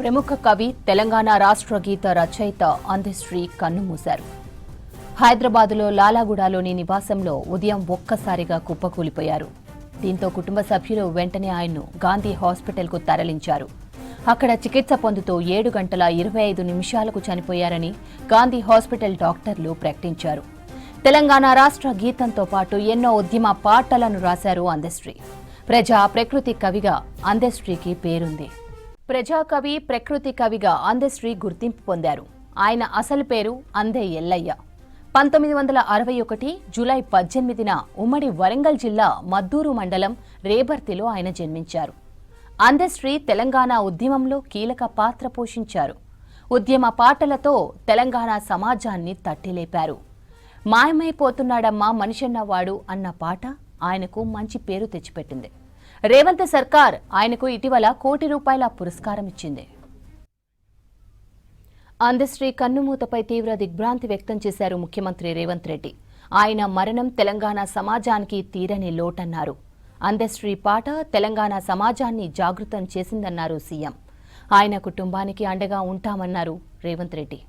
ప్రముఖ కవి తెలంగాణ రాష్ట్ర గీత రచయిత అందశ్రీ కన్నుమూశారు. హైదరాబాదులో లాలాగూడలోని నివాసంలో ఉదయం ఒక్కసారిగా కుప్పకూలిపోయారు. దీంతో కుటుంబ సభ్యులు వెంటనే ఆయన్ను గాంధీ హాస్పిటల్కు తరలించారు. అక్కడ చికిత్స పొందుతూ ఏడు గంటల ఇరవై ఐదు నిమిషాలకు చనిపోయారని గాంధీ హాస్పిటల్ డాక్టర్లు ప్రకటించారు. తెలంగాణ రాష్ట్ర గీతంతో పాటు ఎన్నో ఉద్యమ పాటలను రాశారు అందశ్రీ ప్రజా ప్రకృతి కవిగా అందశ్రీకి పేరుంది. ప్రజాకవి ప్రకృతి కవిగా అందశ్రీ గుర్తింపు పొందారు. ఆయన అసలు పేరు అందే ఎల్లయ్య. పంతొమ్మిది వందల అరవై ఒకటి జూలై పద్దెనిమిదిన ఉమ్మడి వరంగల్ జిల్లా మద్దూరు మండలం రేబర్తిలో ఆయన జన్మించారు. అందశ్రీ తెలంగాణ ఉద్యమంలో కీలక పాత్ర పోషించారు. ఉద్యమ పాటలతో తెలంగాణ సమాజాన్ని తట్టిలేపారు. మాయమైపోతున్నాడమ్మా మనిషన్నవాడు అన్న పాట ఆయనకు మంచి పేరు తెచ్చిపెట్టింది. రేవంత్ సర్కార్ ఆయనకు ఇటీవల కోటి రూపాయల పురస్కారం ఇచ్చింది. అందశ్రీ కన్నుమూతపై తీవ్ర దిగ్భ్రాంతి వ్యక్తం చేశారు ముఖ్యమంత్రి రేవంత్ రెడ్డి. ఆయన మరణం తెలంగాణ సమాజానికి తీరని లోటన్నారు. అందశ్రీ పాట తెలంగాణ సమాజాన్ని జాగృతం చేసిందన్నారు సీఎం. ఆయన కుటుంబానికి అండగా ఉంటామన్నారు రేవంత్ రెడ్డి.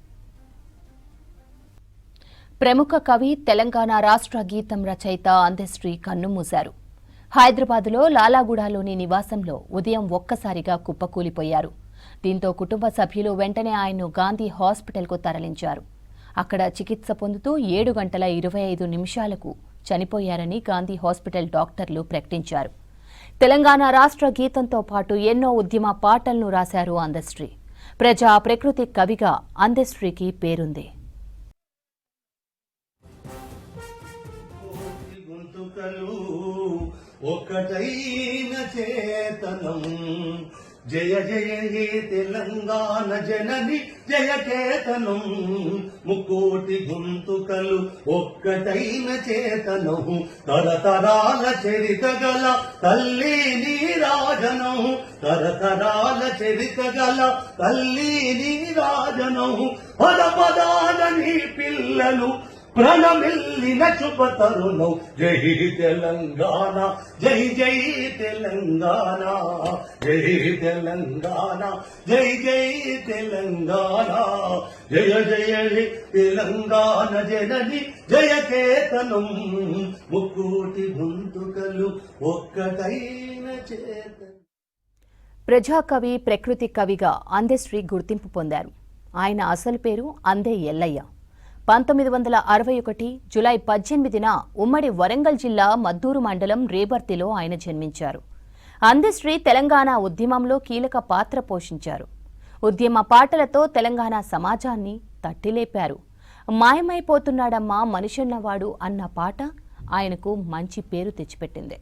ప్రముఖ కవి తెలంగాణ రాష్ట్ర గీతం రచయిత అందశ్రీ కన్నుమూశారు. హైదరాబాద్లో లాలాగూడలోని నివాసంలో ఉదయం ఒక్కసారిగా కుప్పకూలిపోయారు. దీంతో కుటుంబ సభ్యులు వెంటనే ఆయన్ను గాంధీ హాస్పిటల్కు తరలించారు. అక్కడ చికిత్స పొందుతూ ఏడు గంటల ఇరవై ఐదు నిమిషాలకు చనిపోయారని గాంధీ హాస్పిటల్ డాక్టర్లు ప్రకటించారు. తెలంగాణ రాష్ట్ర గీతంతో పాటు ఎన్నో ఉద్యమ పాటలను రాశారు అందశ్రీ. ప్రజా ప్రకృతి కవిగా అందశ్రీకి పేరుంది. గొంతుకలు ఒకటైన చేతనం. జయ జయ హే తెలంగాణ జనని జయ చేతనం. ముకోటి గొంతుకలు ఒక్కటైన చేతనం. తరతరాల చరిత గల తల్లి నీరాజనం తరతరాల చరిత గల తల్లి నీరాజనం పద పదాల నీ పిల్లలు ప్రణమిల్లిన శుభ తరుణం జై తెలంగాణ జై జై తెలంగాణ జై తెలంగాణ జై జై తెలంగాణ. జయ జయ తెలంగాణ జనని జయ కేతనం. ముక్కోటి గొంతుకలు ఒక్కటైన చేత. ప్రజాకవి ప్రకృతి కవిగా అందశ్రీ గుర్తింపు పొందారు. ఆయన అసలు పేరు అందే ఎల్లయ్య. పంతొమ్మిది వందల అరవై ఒకటి జులై పద్దెనిమిదిన ఉమ్మడి వరంగల్ జిల్లా మద్దూరు మండలం రేబర్తిలో ఆయన జన్మించారు. అందశ్రీ తెలంగాణ ఉద్యమంలో కీలక పాత్ర పోషించారు. ఉద్యమ పాటలతో తెలంగాణ సమాజాన్ని తట్టిలేపారు. మాయమైపోతున్నాడమ్మా మనిషన్నవాడు అన్న పాట ఆయనకు మంచి పేరు తెచ్చిపెట్టింది.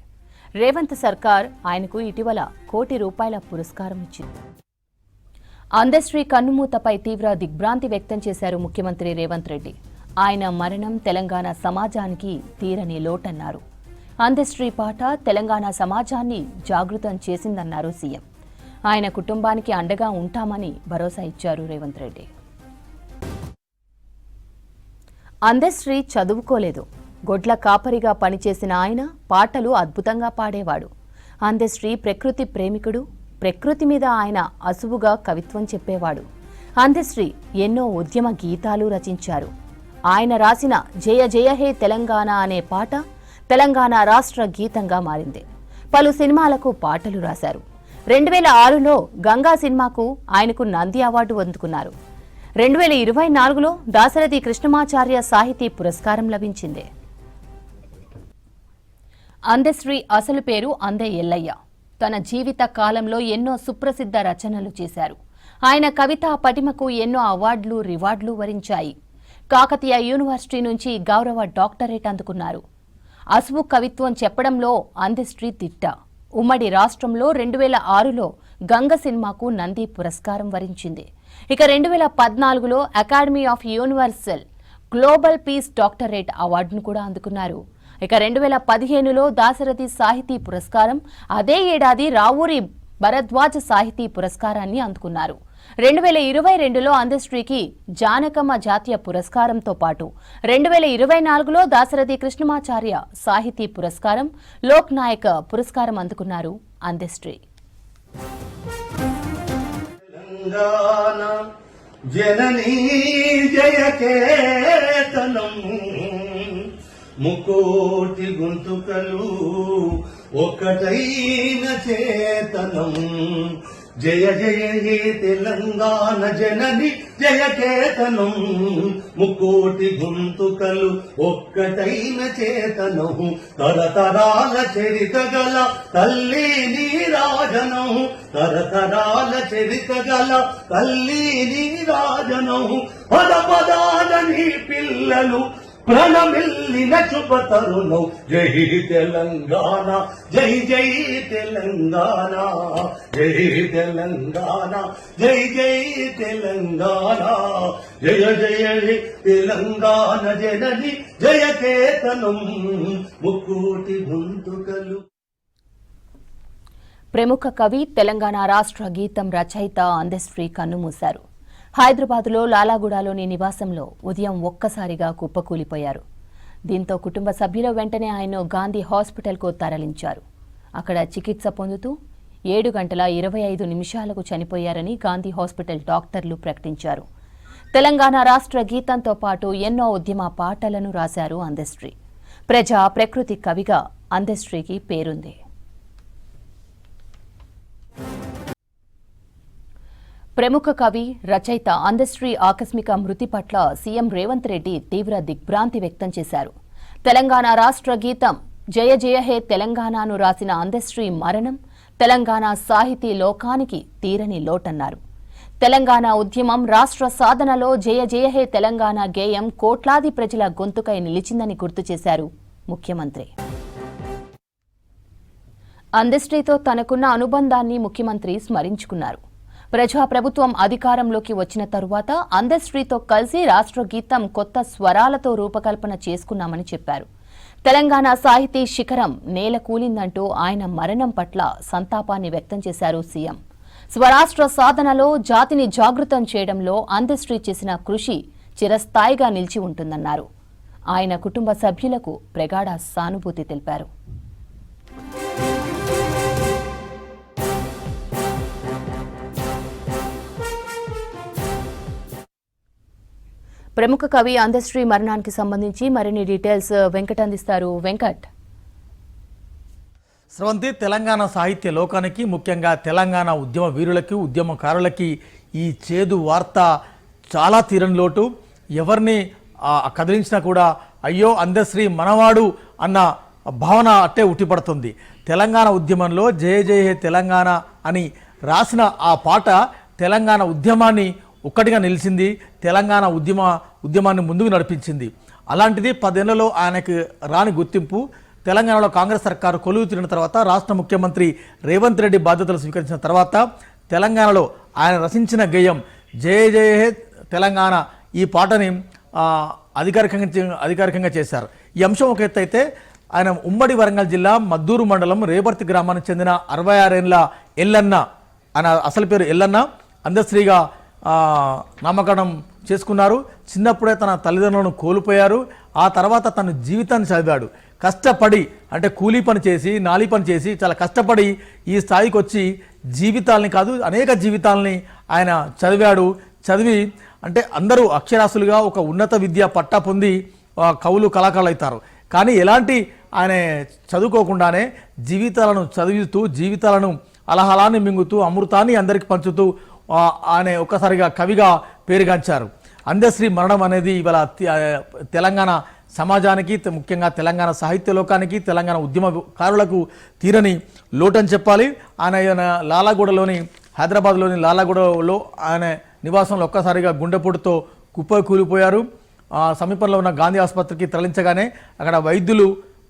రేవంత్ సర్కార్ ఆయనకు ఇటీవల కోటి రూపాయల పురస్కారం ఇచ్చింది. అందశ్రీ కన్నుమూతపై తీవ్ర దిగ్భ్రాంతి వ్యక్తం చేశారు ముఖ్యమంత్రి రేవంత్ రెడ్డి. ఆయన మరణం తెలంగాణ సమాజానికి తీరని లోటన్నారు. అందశ్రీ పాట తెలంగాణ సమాజాన్ని జాగృతం చేసిందన్నారు సీఎం. ఆయన కుటుంబానికి అండగా ఉంటామని భరోసా ఇచ్చారు రేవంత్ రెడ్డి. అందశ్రీ చదువుకోలేదు. గొడ్ల కాపరిగా పనిచేసిన ఆయన పాటలు అద్భుతంగా పాడేవాడు. అందశ్రీ ప్రకృతి ప్రేమికుడు ప్రకృతి మీద ఆయన అసువుగా కవిత్వం చెప్పేవాడు. అందశ్రీ ఎన్నో ఉద్యమ గీతాలు రచించారు. ఆయన రాసిన జయ జయ హే తెలంగాణ అనే పాట తెలంగాణ రాష్ట్ర గీతంగా మారింది. పలు సినిమాలకు పాటలు రాశారు. రెండు వేల ఆరులో గంగా సినిమాకు ఆయనకు నంది అవార్డు అందుకున్నారు. రెండు వేల ఇరవై నాలుగులో దాశరథి కృష్ణమాచార్య సాహితీ పురస్కారం లభించింది. అందశ్రీ అసలు పేరు అందే ఎల్లయ్య. తన జీవిత కాలంలో ఎన్నో సుప్రసిద్ధ రచనలు చేశారు. ఆయన కవితా పటిమకు ఎన్నో అవార్డులు రివార్డులు వరించాయి. కాకతీయ యూనివర్సిటీ నుంచి గౌరవ డాక్టరేట్ అందుకున్నారు. అసువు కవిత్వం చెప్పడంలో అందిశ్రీ తిట్ట. ఉమ్మడి రాష్ట్రంలో రెండు వేల ఆరులో గంగ సినిమాకు నంది పురస్కారం వరించింది. ఇక రెండు వేల పద్నాలుగులో academy of universal global peace doctorate అవార్డును కూడా అందుకున్నారు. ఇక రెండు వేల పదిహేనులో దాశరథి సాహితీ పురస్కారం అదే ఏడాది రావూరి భరద్వాజ సాహితీ పురస్కారాన్ని అందుకున్నారు. రెండు వేల ఇరవై రెండులో అందశ్రీకి జానకమ్మ జాతీయ పురస్కారంతో పాటు రెండు వేల ఇరవై నాలుగులో దాశరథి కృష్ణమాచార్య సాహితీ పురస్కారం లోక్ నాయక్ పురస్కారం అందుకున్నారు అందశ్రీ జననీ జయ ముకోటి గొంతుకలు ఒకటైన చేతనం. జయ జయ హే తెలంగాణ జనని జయ కేతనం. ముకోటి గొంతుకలు ఒక్కటైన చేతనం. తరతరాల చరిత గల తల్లి నీరాజనం. తరతరాల చరిత గల తల్లి నీరాజనం. పద పదాల నీ పిల్లలు ప్రణమిల్లిన శుభ తరుణం జై తెలంగాణ జై జై తెలంగాణ జై తెలంగాణ జై జై తెలంగాణ. జయ జయ తెలంగాణ జనని జయ కేతనం. ముక్కోటి గొంతుకలు ప్రముఖ కవి తెలంగాణ రాష్ట్ర గీతం రచయిత అందశ్రీ కన్నుమూశారు. హైదరాబాద్లో లాలాగూడలోని నివాసంలో ఉదయం ఒక్కసారిగా కుప్పకూలిపోయారు. దీంతో కుటుంబ సభ్యుల వెంటనే ఆయన్ను గాంధీ హాస్పిటల్కు తరలించారు. అక్కడ చికిత్స పొందుతూ ఏడు గంటల ఇరవై ఐదు నిమిషాలకు చనిపోయారని గాంధీ హాస్పిటల్ డాక్టర్లు ప్రకటించారు. తెలంగాణ రాష్ట్ర గీతంతో పాటు ఎన్నో ఉద్యమ పాటలను రాశారు అందశ్రీ ప్రజా ప్రకృతి కవిగా అందశ్రీకి పేరుంది. ప్రముఖ కవి రచయిత అందశ్రీ ఆకస్మిక మృతి పట్ల సీఎం రేవంత్ రెడ్డి తీవ్ర దిగ్భ్రాంతి వ్యక్తం చేశారు. తెలంగాణ రాష్ట్ర గీతం జయ జయ హే తెలంగాణను రాసిన అందశ్రీ మరణం తెలంగాణ సాహితీ లోకానికి తీరని లోటన్నారు. తెలంగాణ ఉద్యమం రాష్ట్ర సాధనలో జయ జయ హే తెలంగాణ గేయం కోట్లాది ప్రజల గొంతుకై నిలిచిందని గుర్తు చేశారు ముఖ్యమంత్రి. అందశ్రీతో తనకున్న అనుబంధాన్ని ముఖ్యమంత్రి స్మరించుకున్నారు. ప్రజాప్రభుత్వం అధికారంలోకి వచ్చిన తరువాత అందశ్రీతో కలిసి రాష్ట్ర గీతం కొత్త స్వరాలతో రూపకల్పన చేసుకున్నామని చెప్పారు. తెలంగాణ సాహితీ శిఖరం నేల కూలిందంటూ ఆయన మరణం పట్ల సంతాపాన్ని వ్యక్తం చేశారు సీఎం. స్వరాష్ట్ర సాధనలో జాతిని జాగృతం చేయడంలో అందశ్రీ చేసిన కృషి చిరస్థాయిగా నిలిచి ఉంటుందన్నారు. ఆయన కుటుంబ సభ్యులకు ప్రగాఢ సానుభూతి తెలిపారు. ప్రముఖ కవి అందశ్రీ మరణానికి సంబంధించి మరిన్ని డీటెయిల్స్ వెంకట్ అందిస్తారు వెంకట్. స్రవంతి తెలంగాణ సాహిత్య లోకానికి ముఖ్యంగా తెలంగాణ ఉద్యమ వీరులకి ఉద్యమకారులకి ఈ చేదు వార్త చాలా తీరని లోటు. ఎవరిని కదిలించినా కూడా అయ్యో అందశ్రీ మనవాడు అన్న భావన అట్టే ఉట్టిపడుతుంది. తెలంగాణ ఉద్యమంలో జయ జయ హే తెలంగాణ అని రాసిన ఆ పాట తెలంగాణ ఉద్యమాన్ని ఒక్కటిగా నిలిచింది. తెలంగాణ ఉద్యమ ఉద్యమాన్ని ముందుకు నడిపించింది. అలాంటిది పదేళ్ళలో ఆయనకు రాని గుర్తింపు తెలంగాణలో కాంగ్రెస్ సర్కారు కొలువు తీరిన తర్వాత రాష్ట్ర ముఖ్యమంత్రి రేవంత్ రెడ్డి బాధ్యతలు స్వీకరించిన తర్వాత తెలంగాణలో ఆయన రచించిన గేయం జయ జయ హే తెలంగాణ ఈ పాటని అధికారికంగా చే- అధికారికంగా చేశారు. ఈ అంశం ఒక ఎత్తు అయితే ఆయన ఉమ్మడి వరంగల్ జిల్లా మద్దూరు మండలం రేపర్తి గ్రామానికి చెందిన అరవై ఆరేళ్ళ ఎల్లన్న ఆయన అసలు పేరు ఎల్లన్న అందశ్రీగా నామకరణం చేసుకున్నారు. చిన్నప్పుడే తన తల్లిదండ్రులను కోల్పోయారు. ఆ తర్వాత తన జీవితాన్ని చదివాడు. కష్టపడి అంటే కూలీ పని చేసి నాలి పని చేసి చాలా కష్టపడి ఈ స్థాయికి వచ్చి జీవితాలని కాదు అనేక జీవితాలని ఆయన చదివాడు. చదివి అంటే అందరూ అక్షరాస్యులుగా ఒక ఉన్నత విద్య పట్టా పొంది కవులు కళాకారులు అవుతారు. కానీ ఎలాంటి ఆయన చదువుకోకుండానే జీవితాలను చదివిస్తూ జీవితాలను అలహలాన్ని మింగుతూ అమృతాన్ని అందరికి పంచుతూ ఆయన ఒక్కసారిగా కవిగా పేరుగాంచారు. అందశ్రీ మరణం అనేది ఇవాళ తెలంగాణ సమాజానికి ముఖ్యంగా తెలంగాణ సాహిత్య లోకానికి తెలంగాణ ఉద్యమకారులకు తీరని లోటని చెప్పాలి. ఆయన ఆయన లాలాగూడలోని హైదరాబాద్లోని లాలాగూడలో ఆయన నివాసంలో ఒక్కసారిగా గుండెపోటుతో కుప్ప కూలిపోయారు. ఆ సమీపంలో ఉన్న గాంధీ ఆసుపత్రికి తరలించగానే అక్కడ వైద్యులు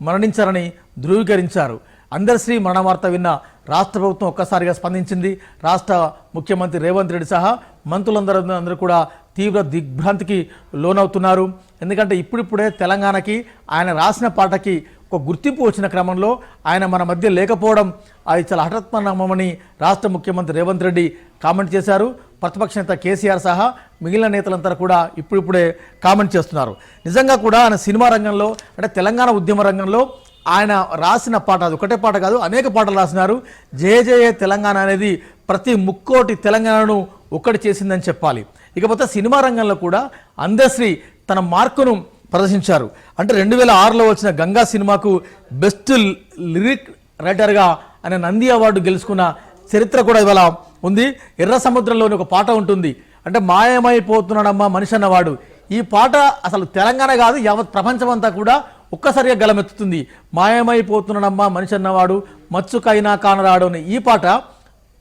మరణించారని ధృవీకరించారు. అందరిశ్రీ మరణ వార్త విన్న రాష్ట్ర ప్రభుత్వం ఒక్కసారిగా స్పందించింది. రాష్ట్ర ముఖ్యమంత్రి రేవంత్ రెడ్డి సహా మంత్రులందరూ అందరూ కూడా తీవ్ర దిగ్భ్రాంతికి లోనవుతున్నారు. ఎందుకంటే ఇప్పుడిప్పుడే తెలంగాణకి ఆయన రాసిన పాటకి ఒక గుర్తింపు వచ్చిన క్రమంలో ఆయన మన మధ్య లేకపోవడం అది చాలా హఠాత్మనమని రాష్ట్ర ముఖ్యమంత్రి రేవంత్ రెడ్డి కామెంట్ చేశారు. ప్రతిపక్ష నేత కేసీఆర్ సహా మిగిలిన నేతలంతా కూడా ఇప్పుడిప్పుడే కామెంట్ చేస్తున్నారు. నిజంగా కూడా ఆయన సినిమా రంగంలో అంటే తెలంగాణ ఉద్యమ రంగంలో ఆయన రాసిన పాట అది ఒకటే పాట కాదు అనేక పాటలు రాసినారు. జయ జయ తెలంగాణ అనేది ప్రతి ముక్కోటి తెలంగాణను ఒక్కటి చేసిందని చెప్పాలి. ఇకపోతే సినిమా రంగంలో కూడా అందశ్రీ తన మార్కును ప్రదర్శించారు. అంటే రెండు వేల ఆరులో వచ్చిన గంగా సినిమాకు బెస్ట్ లిరిక్ రైటర్గా ఆయన నంది అవార్డు గెలుచుకున్న చరిత్ర కూడా ఇవాళ ఉంది. ఎర్ర సముద్రంలోని ఒక పాట ఉంటుంది. అంటే మాయమైపోతున్నాడమ్మా మనిషి అన్నవాడు. ఈ పాట అసలు తెలంగాణ కాదు యావత్ ప్రపంచం అంతా కూడా ఒక్కసారిగా గలమెత్తుతుంది మాయమైపోతున్నాడమ్మా మనిషి అన్నవాడు మచ్చుకైనా కానరాడు అనే ఈ పాట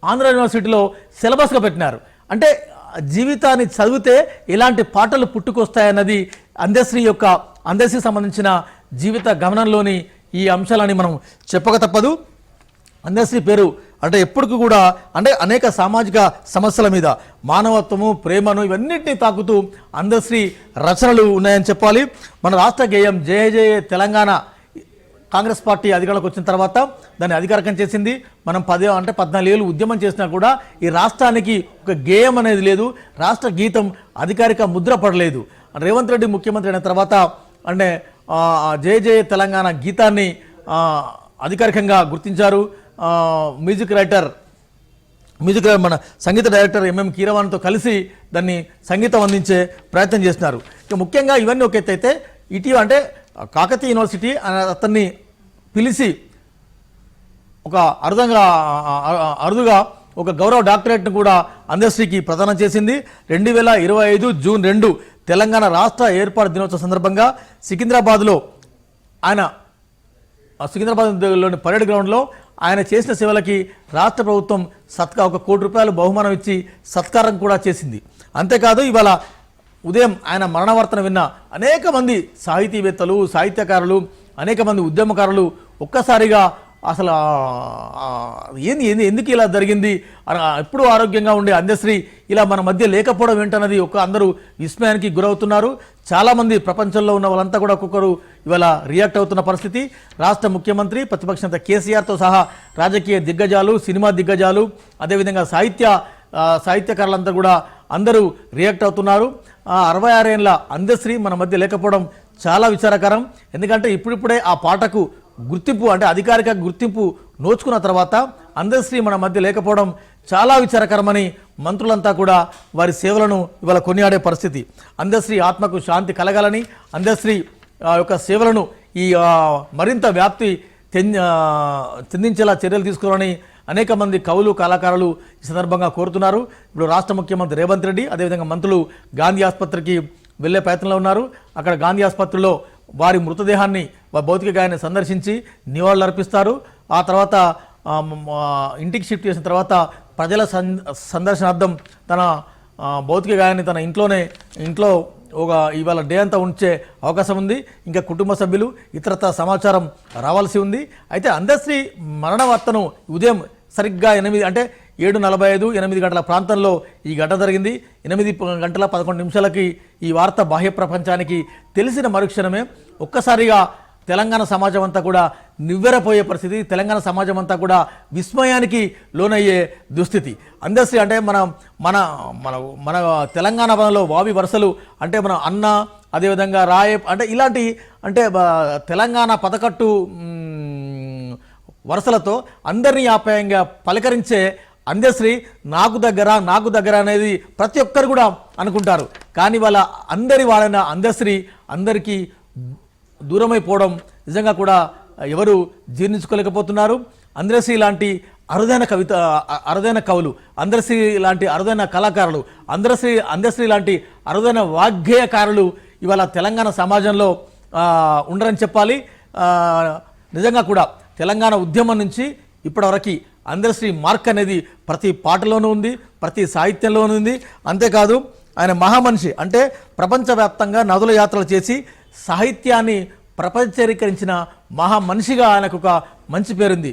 ఆంధ్ర యూనివర్సిటీలో సిలబస్గా పెట్టినారు. అంటే జీవితాన్ని చదివితే ఇలాంటి పాటలు పుట్టుకొస్తాయన్నది అందశ్రీ యొక్క అందశ్రీ సంబంధించిన జీవిత గమనంలోని ఈ అంశాలని మనం చెప్పక తప్పదు. అందశ్రీ పేరు అంటే ఎప్పటికి కూడా అంటే అనేక సామాజిక సమస్యల మీద మానవత్వము ప్రేమను ఇవన్నింటినీ తాకుతూ అందశ్రీ రచనలు ఉన్నాయని చెప్పాలి. మన రాష్ట్ర గేయం జయ జయ తెలంగాణ కాంగ్రెస్ పార్టీ అధికారంలోకి వచ్చిన తర్వాత దాన్ని అధికారికం చేసింది. మనం పదే అంటే పద్నాలుగేళ్ళు ఉద్యమం చేసినా కూడా ఈ రాష్ట్రానికి ఒక గేయం అనేది లేదు. రాష్ట్ర గీతం అధికారిక ముద్ర పడలేదు. రేవంత్ రెడ్డి ముఖ్యమంత్రి అయిన తర్వాత అంటే జయ జయ తెలంగాణ గీతాన్ని అధికారికంగా గుర్తించారు. మ్యూజిక్ రైటర్ మ్యూజిక్ మన సంగీత డైరెక్టర్ ఎంఎం కీరవాణితో కలిసి దాన్ని సంగీతం అందించే ప్రయత్నం చేస్తున్నారు. ఇక ముఖ్యంగా ఇవన్నీ ఒక ఎత్తు అయితే ఇటీవల అంటే కాకతీయ యూనివర్సిటీ అన- అతన్ని పిలిచి ఒక అరుదంగా అరుదుగా ఒక గౌరవ డాక్టరేట్ను కూడా అందశ్రీకి ప్రదానం చేసింది. రెండు వేల ఇరవై ఐదు జూన్ రెండు తెలంగాణ రాష్ట్ర ఏర్పాటు దినోత్సవ సందర్భంగా సికింద్రాబాద్లో ఆయన సికింద్రాబాద్ సికింద్రాబాద్లోని పరేడ్ గ్రౌండ్లో ఆయన చేసిన సేవలకి రాష్ట్ర ప్రభుత్వం సత్కా ఒక కోటి రూపాయలు బహుమానం ఇచ్చి సత్కారం కూడా చేసింది. అంతేకాదు ఇవాళ ఉదయం ఆయన మరణవార్తను విన్న అనేక మంది సాహితీవేత్తలు సాహిత్యకారులు అనేక మంది ఉద్యమకారులు ఒక్కసారిగా అసలు ఏంది ఏంది ఎందుకు ఇలా జరిగింది? ఎప్పుడు ఆరోగ్యంగా ఉండే అందశ్రీ ఇలా మన మధ్య లేకపోవడం ఏంటన్నది ఒక అందరూ విస్మయానికి గురవుతున్నారు. చాలామంది ప్రపంచంలో ఉన్న వాళ్ళంతా కూడా ఒక్కొక్కరు ఇవాళ రియాక్ట్ అవుతున్న పరిస్థితి. రాష్ట్ర ముఖ్యమంత్రి ప్రతిపక్ష నేత కేసీఆర్తో సహా రాజకీయ దిగ్గజాలు సినిమా దిగ్గజాలు అదేవిధంగా సాహిత్య సాహిత్యకారులంతా కూడా అందరూ రియాక్ట్ అవుతున్నారు. ఆ, అరవై ఆరేళ్ళ అందశ్రీ మన మధ్య లేకపోవడం చాలా విచారకరం. ఎందుకంటే ఇప్పుడిప్పుడే ఆ పాటకు గుర్తింపు అంటే అధికారిక గుర్తింపు నోచుకున్న తర్వాత అందశ్రీ మన మధ్య లేకపోవడం చాలా విచారకరమని మంత్రులంతా కూడా వారి సేవలను ఇవాళ కొనియాడే పరిస్థితి. అందశ్రీ ఆత్మకు శాంతి కలగాలని అందశ్రీ ఆ యొక్క సేవలను ఈ మరింత వ్యాప్తి చెందించేలా చర్యలు తీసుకోవాలని అనేక మంది కవులు కళాకారులు ఈ సందర్భంగా కోరుతున్నారు. ఇప్పుడు రాష్ట్ర ముఖ్యమంత్రి రేవంత్ రెడ్డి అదేవిధంగా మంత్రులు గాంధీ ఆసుపత్రికి వెళ్ళే ప్రయత్నంలో ఉన్నారు. అక్కడ గాంధీ ఆసుపత్రిలో వారి మృతదేహాన్ని భౌతిక గాయాన్ని సందర్శించి నివాళులు అర్పిస్తారు. ఆ తర్వాత ఇంటికి షిఫ్ట్ చేసిన తర్వాత ప్రజల సందర్శనార్థం తన భౌతిక గాయాన్ని తన ఇంట్లోనే ఇంట్లో ఒక ఇవాళ డే అంతా ఉంచే అవకాశం ఉంది. ఇంకా కుటుంబ సభ్యులు ఇతరత సమాచారం రావాల్సి ఉంది. అయితే అందశ్రీ మరణ వార్తను ఉదయం సరిగ్గా ఎనిమిది అంటే ఏడు నలభై ఐదు ఎనిమిది గంటల ప్రాంతంలో ఈ ఘటన జరిగింది. ఎనిమిది గంటల పదకొండు నిమిషాలకి ఈ వార్త బాహ్య ప్రపంచానికి తెలిసిన మరుక్షణమే ఒక్కసారిగా తెలంగాణ సమాజం అంతా కూడా నివ్వెరపోయే పరిస్థితి తెలంగాణ సమాజం అంతా కూడా విస్మయానికి లోనయ్యే దుస్థితి. అందశ్రీ అంటే మన మన మన మన తెలంగాణ వావి వరుసలు అంటే మన అన్న అదేవిధంగా రాయ అంటే ఇలాంటి అంటే తెలంగాణ పథకట్టు వరుసలతో అందరినీ ఆప్యాయంగా పలకరించే అందశ్రీ నాకు దగ్గర నాకు దగ్గర అనేది ప్రతి ఒక్కరు కూడా అనుకుంటారు. కానీ వాళ్ళ అందరి వాళ్ళైన అందశ్రీ అందరికీ దూరమైపోవడం నిజంగా కూడా ఎవరు జీర్ణించుకోలేకపోతున్నారు. అందశ్రీ లాంటి అరుదైన కవిత అరుదైన కవులు అందశ్రీ లాంటి అరుదైన కళాకారులు అందశ్రీ అందశ్రీ లాంటి అరుదైన వాగ్గేయకారులు ఇవాళ తెలంగాణ సమాజంలో ఉండరని చెప్పాలి. నిజంగా కూడా తెలంగాణ ఉద్యమం నుంచి ఇప్పటివరకు అందశ్రీ మార్క్ అనేది ప్రతి పాటలోనూ ఉంది ప్రతి సాహిత్యంలోనూ ఉంది. అంతేకాదు ఆయన మహామనిషి. అంటే ప్రపంచవ్యాప్తంగా నదుల యాత్రలు చేసి సాహిత్యాన్ని ప్రపంచీకరించిన మహామనిషిగా ఆయనకు ఒక మంచి పేరుంది.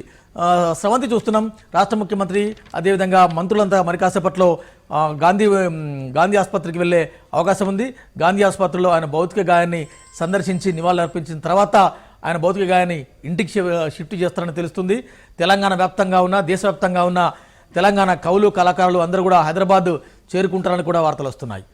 స్రవంతి చూస్తున్నాం. రాష్ట్ర ముఖ్యమంత్రి అదేవిధంగా మంత్రులంతా మరి కాసేపట్లో గాంధీ గాంధీ ఆసుపత్రికి వెళ్ళే అవకాశం ఉంది. గాంధీ ఆసుపత్రిలో ఆయన భౌతిక గాయాన్ని సందర్శించి నివాళులు అర్పించిన తర్వాత ఆయన భౌతిక గాయాన్ని ఇంటికి షిఫ్ట్ చేస్తారని తెలుస్తుంది. తెలంగాణ వ్యాప్తంగా ఉన్న దేశవ్యాప్తంగా ఉన్న తెలంగాణ కవులు కళాకారులు అందరూ కూడా హైదరాబాద్ చేరుకుంటారని కూడా వార్తలు వస్తున్నాయి.